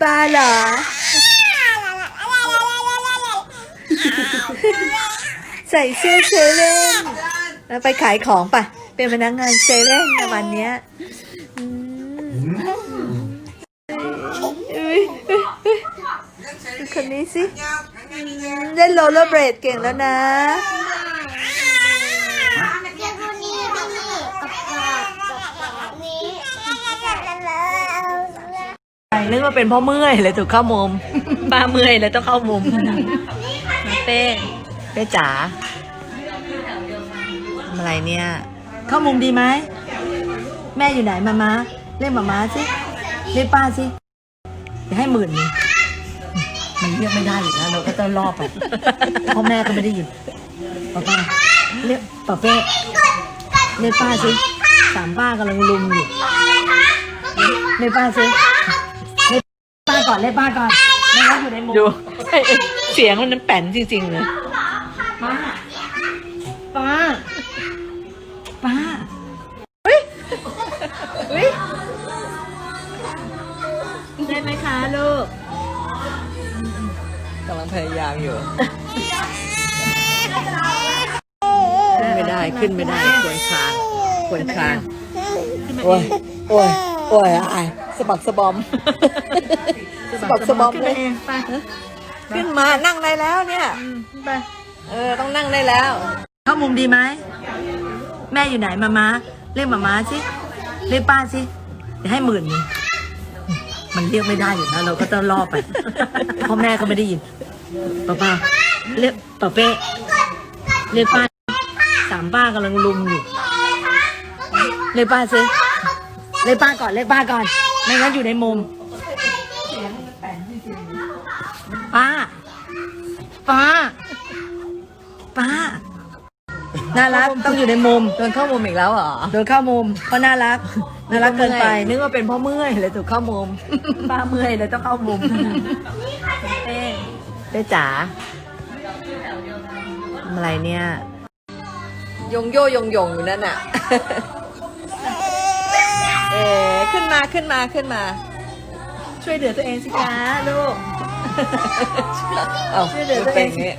เหรอ ใส่เสื้อเซเว่นแล้วไปขายของปะเป็นพนักงานเซเว่นในวันเนี้ยอืมอุ๊ยอุ๊ยอุ๊ยดูคนนี้สิเล่นโรลเลอร์เบรดเก่งแล้วนะ เดี๋ยวคนนี้นี่กับกับกับนี้ นึกว่าเป็นเพราะเมื่อยเลยถูกเข้ามุมป้าเมื่อยเลยต้องเข้ามุมมาเป้เป้จ๋าทำอะไรเนี่ย เข้ามุมดีไหมแม่อยู่ไหนมามาเรียกมามาสิเรียกป้าสิจะให้หมื่นหนึงมันเรียกไม่ได้อยู่แล้วเราก็ต้องรอบไปพ่อแม่ก็ไม่ได้ยินป้าป้าเรียกป้าเป้เรียกป้าสิสามป้ากำลังลุมอยู่เรียกป้าสิป้า ก่อนเลยป้าก่อนไม่งั้นอยู่ในมุมดู เสียงมันนั้นแป่นจริงๆเลยป้าป้าป้าเฮ้ยเฮ้ยได้ไหมคะลูกกำลังพยายามอยู่ ขึ้นไม่ได้ขึ้นไม่ได้ควรคลานควรคลานโอ้ยโอ้ยโอ้ยอาย สะบักสะบอมสะบักสะบอมขึ้นเลมายเองไปขึ้นมานั่งได้แล้วเนี่ยไปเออต้องนั่งได้แล้วเข้ามุมดีไหมแม่อยู่ไหนมามาเรียกมามาสิเรียกป้าสิจะให้หมื่นหนึงมันเรียกไม่ได้อยู่นะเราก็ต้องรอบไปพ่อแม่ก็ไม่ได้ยินป้าป้าเรียกป้าเป้เรียกป้าสามป้ากำลังลุมอยู่เรียกป้าสิ เรียกป้าก่อนเรียกป้าก่อน ไม่งั้นอยู่ในมุม ป้า ป้า ป้า น่ารักต้องอยู่ในมุม โดนเข้ามุมอีกแล้วเหรอโดนเข้ามุมเพราะน่ารัก น่ารักเกินไป นึกว่าเป็นเพราะเมื่อยเลยถูกเข้ามุม ป้าเมื่อยเลยต้องเข้ามุมเป้เป้จ๋าทำอะไรเนี่ย ยงโยยงยงอยู่นั่นน่ะ เอ๋ขึ้นมาขึ้นมาขึ้นมา ช่วยเหลือตัวเองสิคะลูก เอาช่วยเหลือตัวเป็เอนงอย่างสิงี้